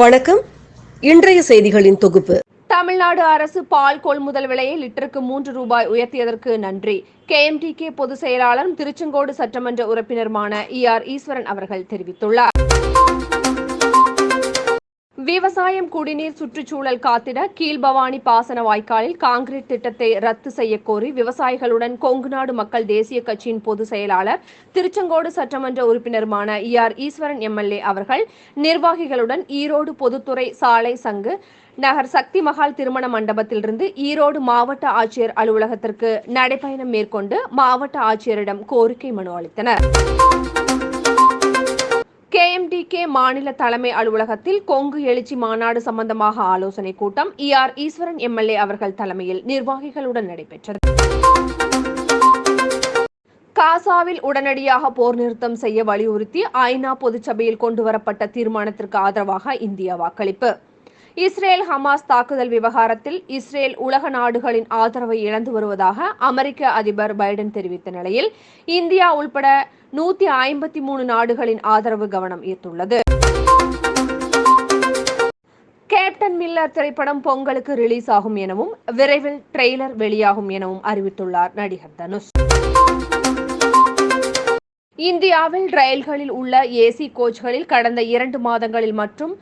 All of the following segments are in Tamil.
வணக்கம். இன்றைய செய்திகளின் தொகுப்பு. தமிழ்நாடு அரசு பால் கொள்முதல் விலையை லிட்டருக்கு மூன்று ரூபாய் உயர்த்தியதற்கு நன்றி. கேஎம்டிகே பொதுச் செயலாளரும் திருச்செங்கோடு சட்டமன்ற உறுப்பினருமான இ ஆர் ஈஸ்வரன் அவர்கள் தெரிவித்துள்ளார். விவசாயம் குடிநீர் சுற்றுச்சூழல் காத்திட கீழ்பவானி பாசன வாய்க்காலில் காங்கிரீட் திட்டத்தை ரத்து செய்யக்கோரி விவசாயிகளுடன் கொங்குநாடு மக்கள் தேசிய கட்சியின் பொதுச் செயலாளர் திருச்செங்கோடு சட்டமன்ற உறுப்பினருமான இ. ஆர். ஈஸ்வரன் எம்எல்ஏ அவர்கள் நிர்வாகிகளுடன் ஈரோடு பொதுத்துறை சாலை சங்கு நகர் சக்தி மகால் திருமண மண்டபத்திலிருந்து ஈரோடு மாவட்ட ஆட்சியர் அலுவலகத்திற்கு நடைபயணம் மேற்கொண்டு மாவட்ட ஆட்சியரிடம் கோரிக்கை மனு அளித்தனர். கேஎம்டிகே மாநில தலைமை அலுவலகத்தில் கொங்கு எழுச்சி மாநாடு சம்பந்தமாக ஆலோசனை கூட்டம் இ ஆர் ஈஸ்வரன் எம்எல்ஏ அவர்கள் தலைமையில் நிர்வாகிகளுடன் நடைபெற்றது. காசாவில் உடனடியாக போர் நிறுத்தம் செய்ய வலியுறுத்தி ஐநா பொதுச்சபையில் கொண்டுவரப்பட்ட தீர்மானத்திற்கு ஆதரவாக இந்தியா வாக்களிப்பு. இஸ்ரேல் ஹமாஸ் தாக்குதல் விவகாரத்தில் இஸ்ரேல் உலக நாடுகளின் ஆதரவை இழந்து வருவதாக அமெரிக்க அதிபர் பைடன் தெரிவித்த நிலையில் இந்தியா உள்பட நூத்தி ஐம்பத்தி மூணு நாடுகளின் ஆதரவு கவனம் ஈர்த்துள்ளது. கேப்டன் மில்லர் திரைப்படம் பொங்கலுக்கு ரிலீஸ் ஆகும் எனவும் விரைவில் ட்ரெய்லர் வெளியாகும் எனவும் அறிவித்துள்ளார் நடிகர் தனுஷ். இந்தியாவில் ரயில்களில் உள்ள ஏசி கோச்களில் கடந்த இரண்டு மாதங்களில் மற்றும்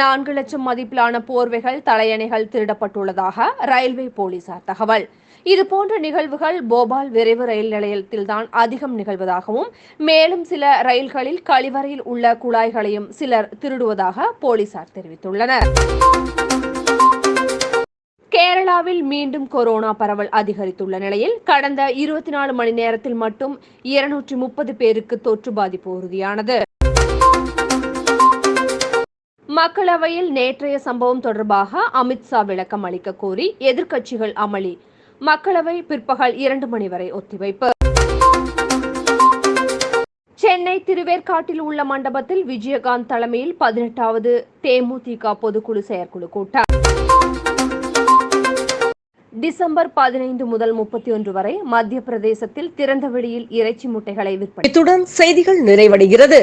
நான்கு லட்சம் மதிப்பிலான போர்வைகள் தலையணைகள் திருடப்பட்டுள்ளதாக ரயில்வே போலீசார் தகவல். இதுபோன்ற நிகழ்வுகள் போபால் விரைவு ரயில் நிலையத்தில்தான் அதிகம் நிகழ்வதாகவும் மேலும் சில ரயில்களில் கழிவறையில் உள்ள குழாய்களையும் சிலர் திருடுவதாக போலீசார் தெரிவித்துள்ளனர். கேரளாவில் மீண்டும் கொரோனா பரவல் அதிகரித்துள்ள நிலையில் கடந்த இருபத்தி நாலு மணி நேரத்தில் மட்டும் இருநூற்றி முப்பது பேருக்கு தொற்று பாதிப்பு உறுதியானது. மக்களவையில் நேற்றைய சம்பவம் தொடர்பாக அமித்ஷா விளக்கம் அளிக்க கோரி எதிர்க்கட்சிகள் அமளி. மக்களவை பிற்பகல் இரண்டு மணி வரை ஒத்திவைப்பு. சென்னை திருவேற்காட்டில் உள்ள மண்டபத்தில் விஜயகாந்த் தலைமையில் பதினெட்டாவது தேமுதிக பொதுக்குழு செயற்குழு கூட்டம். டிசம்பர் பதினைந்து முதல் முப்பத்தி ஒன்று வரை மத்திய பிரதேசத்தில் திறந்த வெளியில் இறைச்சி முட்டைகளை விற்பனை. இத்துடன் செய்திகள் நிறைவடைகிறது.